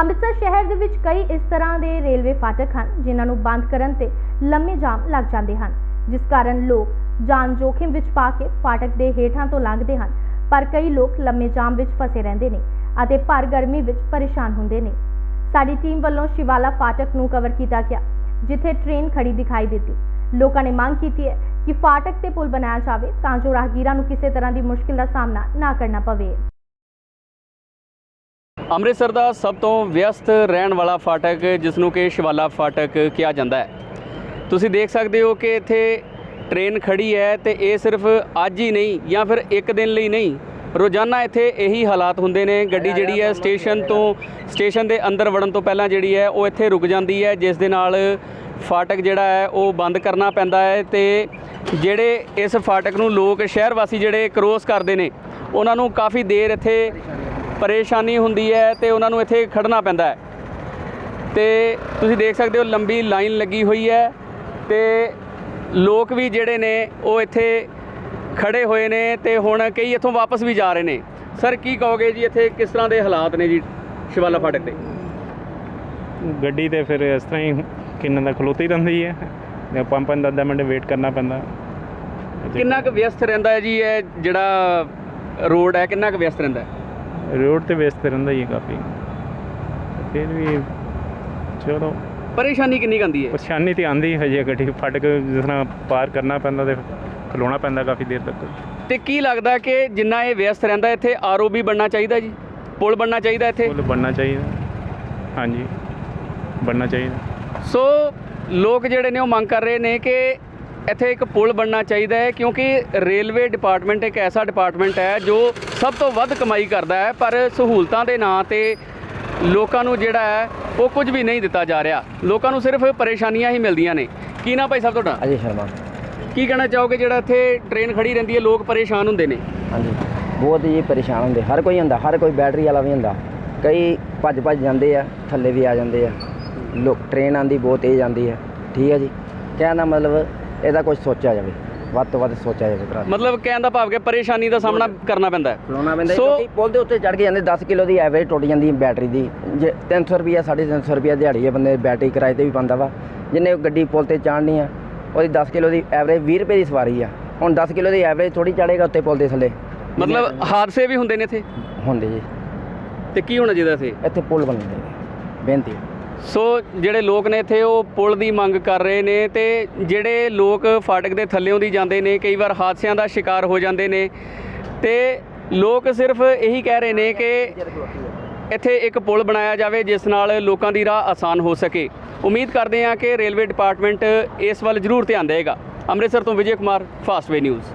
ਅੰਮ੍ਰਿਤਸਰ ਸ਼ਹਿਰ ਦੇ ਵਿੱਚ ਕਈ ਇਸ ਤਰ੍ਹਾਂ ਦੇ ਰੇਲਵੇ ਫਾਟਕ ਹਨ, ਜਿਨ੍ਹਾਂ ਨੂੰ ਬੰਦ ਕਰਨ ਤੇ ਲੰਮੇ ਜਾਮ ਲੱਗ ਜਾਂਦੇ ਹਨ, ਜਿਸ ਕਾਰਨ ਲੋਕ ਜਾਨ ਜੋਖਿਮ ਵਿੱਚ ਪਾ ਕੇ ਫਾਟਕ ਦੇ ਹੇਠਾਂ ਤੋਂ ਲੰਘਦੇ ਹਨ, ਪਰ ਕਈ ਲੋਕ ਲੰਮੇ ਜਾਮ ਵਿੱਚ ਫਸੇ ਰਹਿੰਦੇ ਨੇ ਅਤੇ ਭਰ ਗਰਮੀ ਵਿੱਚ ਪਰੇਸ਼ਾਨ ਹੁੰਦੇ ਨੇ। ਸਾਡੀ ਟੀਮ ਵੱਲੋਂ ਸ਼ਿਵਾਲਾ ਫਾਟਕ ਨੂੰ ਕਵਰ ਕੀਤਾ ਗਿਆ, ਜਿੱਥੇ ਟ੍ਰੇਨ ਖੜੀ ਦਿਖਾਈ ਦਿੱਤੀ। ਲੋਕਾਂ ਨੇ ਮੰਗ ਕੀਤੀ ਹੈ ਕਿ ਫਾਟਕ ਤੇ ਪੁਲ ਬਣਾਇਆ ਜਾਵੇ ਤਾਂ ਜੋ ਰਾਹਗੀਰਾਂ ਨੂੰ ਕਿਸੇ ਤਰ੍ਹਾਂ ਦੀ ਮੁਸ਼ਕਿਲ ਦਾ ਸਾਹਮਣਾ ਨਾ ਕਰਨਾ ਪਵੇ। ਅੰਮ੍ਰਿਤਸਰ ਦਾ ਸਭ ਤੋਂ ਵਿਅਸਤ ਰਹਿਣ ਵਾਲਾ ਫਾਟਕ, ਜਿਸ ਨੂੰ ਕਿ ਸ਼ਿਵਾਲਾ ਫਾਟਕ ਕਿਹਾ ਜਾਂਦਾ ਹੈ। ਤੁਸੀਂ ਦੇਖ ਸਕਦੇ ਹੋ ਕਿ ਇੱਥੇ ਟ੍ਰੇਨ ਖੜੀ ਹੈ ਤੇ ਇਹ ਸਿਰਫ ਅੱਜ ਹੀ ਨਹੀਂ, ਜਾਂ ਫਿਰ ਇੱਕ ਦਿਨ ਲਈ ਨਹੀਂ, ਰੋਜ਼ਾਨਾ ਇੱਥੇ ਇਹੀ ਹਾਲਾਤ ਹੁੰਦੇ ਨੇ। ਗੱਡੀ ਜਿਹੜੀ ਹੈ ਸਟੇਸ਼ਨ ਤੋਂ, ਸਟੇਸ਼ਨ ਦੇ ਅੰਦਰ ਵੜਨ ਤੋਂ ਪਹਿਲਾਂ ਜਿਹੜੀ ਹੈ ਉਹ ਇੱਥੇ ਰੁਕ ਜਾਂਦੀ ਹੈ, ਜਿਸ ਦੇ ਨਾਲ ਫਾਟਕ ਜਿਹੜਾ ਹੈ ਉਹ ਬੰਦ ਕਰਨਾ ਪੈਂਦਾ ਹੈ ਤੇ ਜਿਹੜੇ ਇਸ ਫਾਟਕ ਨੂੰ ਲੋਕ ਸ਼ਹਿਰ ਵਾਸੀ ਜਿਹੜੇ ਕ੍ਰੋਸ ਕਰਦੇ ਨੇ, ਉਹਨਾਂ ਨੂੰ ਕਾਫੀ ਦੇਰ ਇੱਥੇ ਪਰੇਸ਼ਾਨੀ ਹੁੰਦੀ ਹੈ ਤੇ ਉਹਨਾਂ ਨੂੰ ਇੱਥੇ ਖੜਨਾ ਪੈਂਦਾ ਹੈ। ਤੇ ਤੁਸੀਂ ਦੇਖ ਸਕਦੇ ਹੋ ਲੰਬੀ ਲਾਈਨ ਲੱਗੀ ਹੋਈ ਹੈ ਤੇ ਲੋਕ ਵੀ ਜਿਹੜੇ ਨੇ ਉਹ ਇੱਥੇ ਖੜੇ ਹੋਏ ਨੇ ਤੇ ਹੁਣ ਕਈ ਇੱਥੋਂ ਵਾਪਸ ਵੀ ਜਾ ਰਹੇ ਨੇ। ਸਰ ਕੀ ਕਹੋਗੇ ਜੀ ਇੱਥੇ ਕਿਸ ਤਰ੍ਹਾਂ ਦੇ ਹਾਲਾਤ ਨੇ ਜੀ ਸ਼ਿਵਾਲਾ ਫਾਟਕ ਤੇ ਗੱਡੀ ਤੇ ਫਿਰ ਇਸ ਤਰ੍ਹਾਂ ਹੀ ਕਿੰਨਾ ਦਾ ਖਲੋਤੀ ਰਹਿੰਦੀ ਹੈ ਜਾਂ ਪੰਜ ਪੰਜ ਦਸ ਦਸ ਮਿੰਟ ਵੇਟ ਕਰਨਾ ਪੈਂਦਾ। ਕਿੰਨਾ ਕੁ ਵਿਅਸਤ ਰਹਿੰਦਾ ਹੈ ਜੀ ਇਹ ਜਿਹੜਾ ਰੋਡ ਹੈ ਕਿੰਨਾ ਕੁ ਵਿਅਸਤ ਰਹਿੰਦਾ ਹੈ? ਰੋਡ ਤੇ ਵੇਸਟ ਰਹਿੰਦਾ ਹੀ ਹੈ ਕਾਫੀ। ਫਿਰ ਵੀ ਚਲੋ। ਪਰੇਸ਼ਾਨੀ ਕਿੰਨੀ ਕੁ ਆਉਂਦੀ ਹੈ? ਪਰੇਸ਼ਾਨੀ ਤੇ ਆਂਦੀ ਹਜੇ ਗੱਡੀ ਫਟ ਕੇ ਜਿਸ ਤਰ੍ਹਾਂ ਪਾਰ ਕਰਨਾ ਪੈਂਦਾ ਤੇ ਖਲੋਣਾ ਪੈਂਦਾ ਕਾਫੀ ਦੇਰ ਤੱਕ। ਤੇ ਕੀ ਲੱਗਦਾ ਕਿ ਜਿੰਨਾ ਇਹ ਵਿਅਸਤ ਰਹਿੰਦਾ ਇੱਥੇ ਆਰਓਬੀ ਬਣਨਾ ਚਾਹੀਦਾ ਜੀ? ਪੁਲ ਬਣਨਾ ਚਾਹੀਦਾ ਇੱਥੇ? ਪੁਲ ਬਣਨਾ ਚਾਹੀਦਾ। ਹਾਂਜੀ। ਬਣਨਾ ਚਾਹੀਦਾ। ਸੋ ਲੋਕ ਜਿਹੜੇ ਨੇ ਉਹ ਮੰਗ ਕਰ ਰਹੇ ਨੇ ਕਿ ਇੱਥੇ ਇੱਕ ਪੁਲ ਬਣਨਾ ਚਾਹੀਦਾ ਹੈ ਕਿਉਂਕਿ ਰੇਲਵੇ ਡਿਪਾਰਟਮੈਂਟ ਇੱਕ ਐਸਾ ਡਿਪਾਰਟਮੈਂਟ ਹੈ ਜੋ ਸਭ ਤੋਂ ਵੱਧ ਕਮਾਈ ਕਰਦਾ ਹੈ ਪਰ ਸਹੂਲਤਾਂ ਦੇ ਨਾਂ ਤੇ ਲੋਕਾਂ ਨੂੰ ਜਿਹੜਾ ਹੈ ਉਹ ਕੁਝ ਵੀ ਨਹੀਂ ਦਿੱਤਾ ਜਾ ਰਿਹਾ। ਲੋਕਾਂ ਨੂੰ ਸਿਰਫ ਪਰੇਸ਼ਾਨੀਆਂ ਹੀ ਮਿਲਦੀਆਂ ਨੇ। ਕੀ ਨਾ ਭਾਈ ਸਾਹਿਬ ਤੁਹਾਡਾ? ਅਜੇ ਸ਼ਰਮਾ। ਕੀ ਕਹਿਣਾ ਚਾਹੋਗੇ ਜਿਹੜਾ ਇੱਥੇ ਟ੍ਰੇਨ ਖੜੀ ਰਹਿੰਦੀ ਹੈ ਲੋਕ ਪਰੇਸ਼ਾਨ ਹੁੰਦੇ ਨੇ? ਹਾਂਜੀ। ਬਹੁਤ ਹੀ ਪਰੇਸ਼ਾਨ ਹੁੰਦੇ। ਹਰ ਕੋਈ ਹੁੰਦਾ ਹਰ ਕੋਈ ਬੈਟਰੀ ਵਾਲਾ ਵੀ ਹੁੰਦਾ ਕਈ ਭੱਜ ਭੱਜ ਜਾਂਦੇ ਆ ਥੱਲੇ ਵੀ ਆ ਜਾਂਦੇ ਆ। ਲੋਕ ਟ੍ਰੇਨ ਆਂਦੀ ਬਹੁਤ ਤੇਜ਼ ਆਂਦੀ ਹੈ। ਠੀਕ ਹੈ ਜੀ। ਕਹਿਣ ਦਾ ਮਤਲਬ ਇਹਦਾ ਕੁਝ ਸੋਚਿਆ ਜਾਵੇ ਵੱਧ ਤੋਂ ਵੱਧ ਸੋਚਿਆ ਜਾਵੇ ਭਰਾ। ਮਤਲਬ ਕਹਿਣ ਦਾ ਭਾਵ ਕਿ ਪਰੇਸ਼ਾਨੀ ਦਾ ਸਾਹਮਣਾ ਕਰਨਾ ਪੈਂਦਾ ਹੈ। ਖਲੋਣਾ ਪੈਂਦਾ ਸੋ- ਕਿਉਂਕਿ ਪੁਲ ਦੇ ਉੱਤੇ ਚੜ ਕੇ ਜਾਂਦੇ 10 ਕਿਲੋ ਦੀ ਐਵਰੇਜ ਟੁੱਟ ਜਾਂਦੀ ਹੈ ਬੈਟਰੀ ਦੀ। ਜੇ 300 ਰੁਪਿਆ 350 ਰੁਪਿਆ ਦਿਹਾੜੀ ਹੈ ਬੰਦੇ ਬੈਟਰੀ ਕਿਰਾਏ ਤੇ ਵੀ ਪਾਉਂਦਾ ਵਾ। ਜਿੰਨੇ ਗੱਡੀ ਪੁਲ ਤੇ ਚਾੜਨੀ ਆ ਉਹਦੀ 10 ਕਿਲੋ ਦੀ ਐਵਰੇਜ 20 ਰੁਪਏ ਦੀ ਸਵਾਰੀ ਆ। ਹੁਣ 10 ਕਿਲੋ ਦੀ ਐਵਰੇਜ ਥੋੜੀ ਚੜੇਗਾ ਉੱਤੇ ਪੁਲ ਦੇ ਥੱਲੇ। ਮਤਲਬ ਹਾਦਸੇ ਵੀ ਹੁੰਦੇ ਨੇ ਇੱਥੇ? ਹੁੰਦੇ ਜੀ। ਤੇ ਕੀ ਹੋਣਾ ਚਾਹੀਦਾ ਇੱਥੇ? ਇੱਥੇ ਪੁਲ ਬਣਦੇ ਬੇਨਤੀ ਹੈ। ਸੋ ਜਿਹੜੇ ਲੋਕ ਨੇ ਇੱਥੇ, ਉਹ ਪੁਲ ਦੀ ਮੰਗ ਕਰ ਰਹੇ ਨੇ ਤੇ ਜਿਹੜੇ ਲੋਕ ਫਾਟਕ ਦੇ ਥੱਲੇੋਂ ਦੀ ਜਾਂਦੇ ਨੇ, ਕਈ ਵਾਰ ਹਾਦਸਿਆਂ ਦਾ ਸ਼ਿਕਾਰ ਹੋ ਜਾਂਦੇ ਨੇ। ਤੇ ਲੋਕ ਸਿਰਫ ਇਹੀ ਕਹਿ ਰਹੇ ਨੇ ਕਿ ਇੱਥੇ ਇੱਕ ਪੁਲ ਬਣਾਇਆ ਜਾਵੇ, ਜਿਸ ਨਾਲ ਲੋਕਾਂ ਦੀ ਰਾਹ ਆਸਾਨ ਹੋ ਸਕੇ। ਉਮੀਦ ਕਰਦੇ ਹਾਂ ਕਿ ਰੇਲਵੇ ਡਿਪਾਰਟਮੈਂਟ ਇਸ ਵੱਲ ਜ਼ਰੂਰ ਧਿਆਨ ਦੇਵੇਗਾ। ਅੰਮ੍ਰਿਤਸਰ ਤੋਂ ਵਿਜੇ ਕੁਮਾਰ ਫਾਸਟਵੇ ਨਿਊਜ਼।